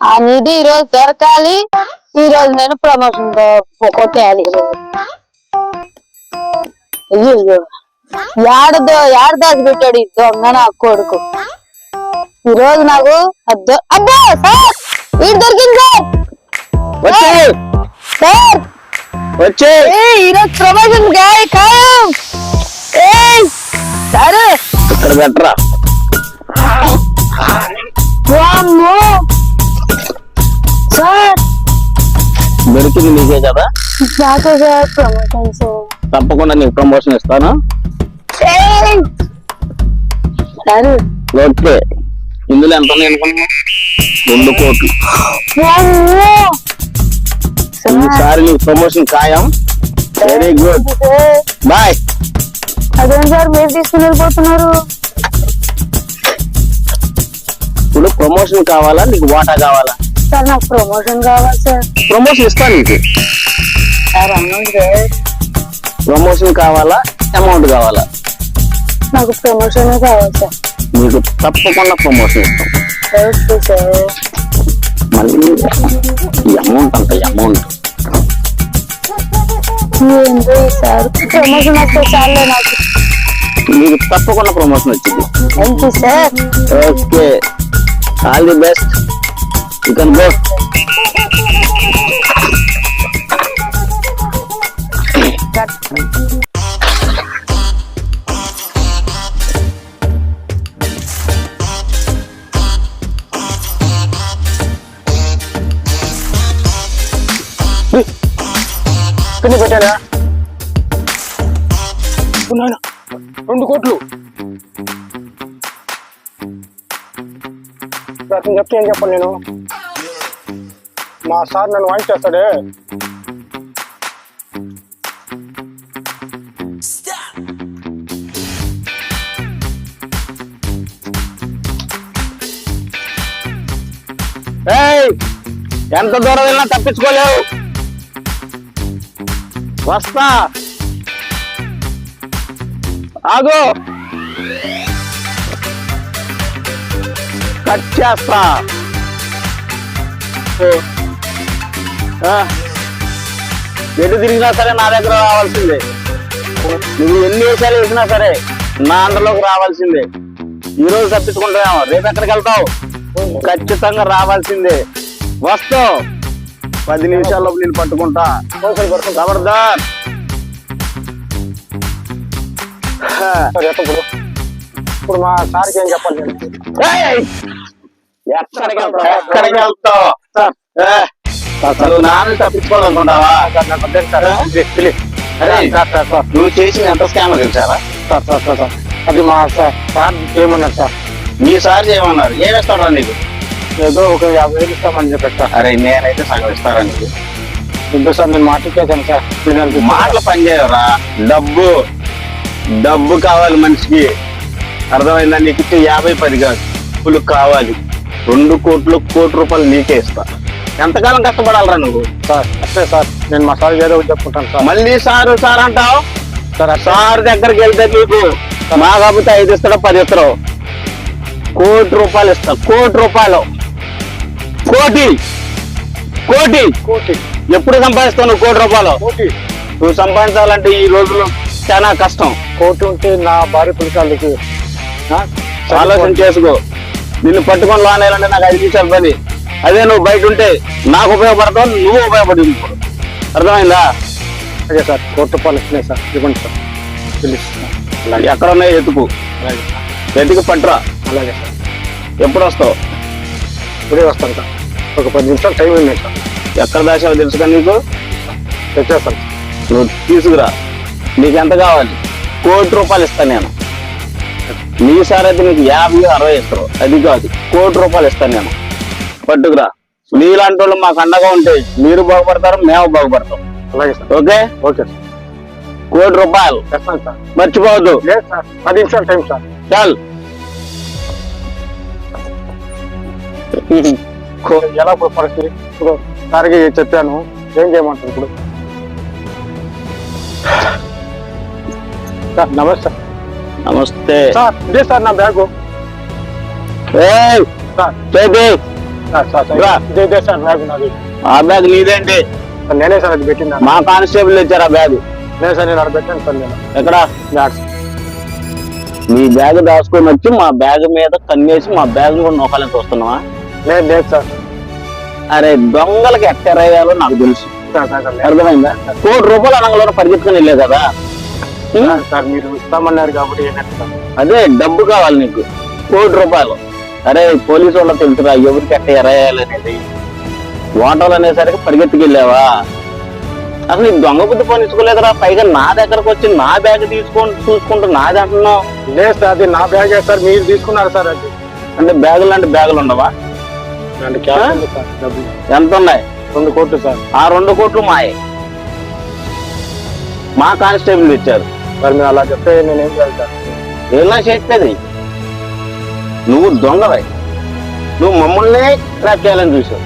ఆ నిధి ఈ రోజు దొరకాలి. ఈ రోజు నేను ప్రమోషన్ కొట్టేయాలి. అయ్యో అయ్యో యాడ దో- యాడ దాచి పెట్టాడు ఈ దొంగ నా కొడుకు. ఈ రోజు నాకు అద్దో అబ్బో సార్! వీడు దొరికింది? సార్! వచ్చే! ఈ రోజు ప్రమోషన్ గాయ ఖాయం! సార్! ఇక్కడ వామ్మో సార్! దొరికింది నీకే కదా? సార్ ప్రమోషన్ సార్ తప్పకుండా నీకు ప్రమోషన్ ఇస్తాను! సార్! ఓకే. ఇందులో ఎంత అనుకున్నా రెండు కోట్లు. ఈసారి నీకు ప్రమోషన్ ఖాయం. వెరీ గుడ్ బాయ్ అదేం సార్ మీరు తీసుకుని వెళ్ళిపోతున్నారు? ఇప్పుడు ప్రమోషన్ కావాలా? నీకు వాటా కావాలా? సార్ నాకు ప్రమోషన్ కావాలి సార్. ప్రమోషన్ ఇస్తాను నీకు. సార్ ప్రమోషన్ కావాలా. అమౌంట్ కావాలా? నాకు ప్రమోషన్ కావాలి సార్. నీకు తప్పకుండా ప్రమోషన్ ఇస్తాం. Okay sir. మళ్ళీ ఈ అమౌంట్ అంత అమౌంట్ ఏంటో సార్? ప్రమోషన్ వస్తే చాలే నాకు. నీకు తప్పకుండా ప్రమోషన్ వచ్చింది. Thank you sir? Okay. All the best you can go కింద. రెండు కోట్లు. అతను చెప్తే ఏం చెప్పను నేను? మా సార్ నన్ను వాయిస్ చేస్తాడే? ఎంత దూరం వెళ్ళినా తప్పించుకోలేవు. వస్తా. ఆగు. కట్ చేస్తా. ఎటు తిరిగినా సరే నా దగ్గర రావాల్సిందే. నువ్వు ఎన్ని వేషాలు వేసినా సరే నా అండలోకి రావాల్సిందే. ఈ రోజు తప్పించుకుంటావేమో రేపు ఎక్కడికి వెళ్తావు? ఖచ్చితంగా రావాల్సిందే. వస్తావు. పది నిమిషాల్లో నేను పట్టుకుంటా. ఖబర్దార్ ఇప్పుడు. ఇప్పుడు మా సార్కి ఏం చెప్పాలి? నేను! ఎక్కడికి వెళ్తావు అసలు నాన్న తప్పించుకోవాలనుకుంటావా? అరే, నువ్వు చేసిన ఎంత scam తెలిసారా? Sir sir sir sir. అది మా సార్ సార్ ఏమన్నారు సార్? మీ సార్ చేయమన్నారు ఏమిస్తాడా నీకు? ఏదో ఒక యాభై వేలు ఇస్తామని చెప్పారు సార్. అరే నేనైతే సగం ఇస్తారా నీకు. ఇంకో సార్ నేను మాట ఇచ్చేసాను సార్ నాకు మాటలు పనిచేయరా డబ్బు. డబ్బు కావాలి మనిషికి. అర్థమైందా? నీకు యాభై పది కాదు. డబ్బులు కావాలి. రెండు కోట్లు కోటి రూపాయలు నీకే ఇస్తా. ఎంతకాలం కష్టపడాలరా నువ్వు? సార్ అట్లే సార్ నేను మా సార్ ఏదో చెప్పుకుంటాను సార్. మళ్ళీ సారు సార్ అంటావు? సార్ సార్ దగ్గరికి వెళ్తే నీకు మా కాకపోతే ఐదు ఇస్తాడో పది ఇస్తాడు? కోటి రూపాయలు ఇస్తా కోటి రూపాయలు. కోటి కోటి. కోటి. ఎప్పుడు సంపాదిస్తావు నువ్వు కోటి రూపాయలు? కోటి. నువ్వు సంపాదించాలంటే ఈ రోజుల్లో చాలా కష్టం. కోటి ఉంటే నా భార్య పులికాళ్ళకి ఆలోచన చేసుకో. నిన్ను పట్టుకొని లానేయాలంటే నాకు ఐదు నిమిషాలు పని. అదే నువ్వు బయట ఉంటే నాకు ఉపయోగపడతావు నువ్వు ఉపయోగపడి అర్థమైందా? అదే సార్ రూపాయలు ఇస్తున్నాయి సార్ ఇవ్వండి సార్. సార్ ఎక్కడ ఉన్నాయో సార్. ఎత్తుకు పట్టురా. అలాగే సార్. ఎప్పుడు వస్తావు? ఇప్పుడే వస్తాను సార్. ఒక పది నిమిషాలు టైం ఉంది సార్. ఎక్కడ దాచావో తెలుసుగా నీకు? తెచ్చేస్తాను నువ్వు తీసుకురా. నీకు ఎంత కావాలి? కోటి రూపాయలు ఇస్తాను నేను. నీ సార్ అయితే నీకు యాభై అరవై ఇస్తారు. అది కాదు. కోటి రూపాయలు ఇస్తాను నేను. పట్టుకురా. నీలాంటి వాళ్ళు మాకు అండగా ఉంటే మీరు బాగుపడతారు మేము బాగుపడతాం. అలాగే సార్. ఓకే? Okay sir. కోటి రూపాయలు. మర్చిపోవద్దు. పది నిమిషాలు టైం సార్. చాలు. ఎలా పరిస్థితి? ఇప్పుడు సార్కి చెప్పాను ఏం చేయమంటారు ఇప్పుడు? సార్ నమస్తే నమస్తే. సార్ ఇదే సార్ నా బ్యాగు. ఇదే సార్ బ్యాగ్ నాది. ఆ బ్యాగ్ నీదేంటి? నేనే సార్ అది పెట్టిందా మా కానిస్టేబుల్ ఇచ్చారు ఆ బ్యాగ్. నేను సార్ నేను అక్కడ పెట్టాను సార్ నేను. ఎక్కడ? బ్యాగ్. మీ బ్యాగ్ దాచుకొని వచ్చి మా బ్యాగ్ మీద కన్నేసి మా బ్యాగ్ కూడా నొక్కాలని చూస్తున్నావా? లేదు లేదు సార్. అరే దొంగలకి ఎట్టరేయాలో నాకు తెలుసు. అర్థమైందా? కోటి రూపాయలు అనగలో పరిగెత్తుకుని వెళ్ళే కదా? సార్, మీరు ఇస్తామన్నారు కాబట్టి అదే డబ్బు కావాలి నీకు. కోటి రూపాయలు. అరే పోలీసు వాళ్ళకి తెలుసురా ఎవరికి ఎట్ట ఎరేయాలనేది ఓటర్లు అనేసరికి పరిగెత్తుకెళ్ళావా? అసలు ఈ దొంగ బుద్ధి పనిచ్చుకోలేదురా పైగా నా దగ్గరకు వచ్చి నా బ్యాగ్ తీసుకొని చూసుకుంటూ నాది అంటున్నావు. లేదు సార్ అది నా బ్యాగే సార్ మీరు తీసుకున్నారు సార్ అది. అంటే బ్యాగులు లాంటి బ్యాగులు ఉండవా? ఎంత ఉన్నాయి రెండు కోట్లు సార్. ఆ రెండు కోట్లు మాయే. మా కానిస్టేబుల్ ఇచ్చారు. మరి మీరు అలా చెప్తే నేనేం చేయాలి? సార్ ఎలా చెప్పేది నువ్వు దొంగవై. నువ్వు మమ్మల్ని ట్రాప్ చేయాలని చూసావు.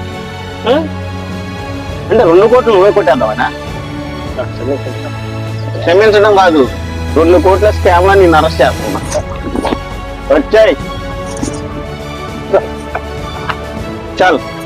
అంటే రెండు కోట్లు నువ్వే కొట్టేద్దావనా? క్షమించడం కాదు. రెండు కోట్ల స్కామ్ నేను అరెస్ట్ చేస్తున్నా. వచ్చాయి. చాలు.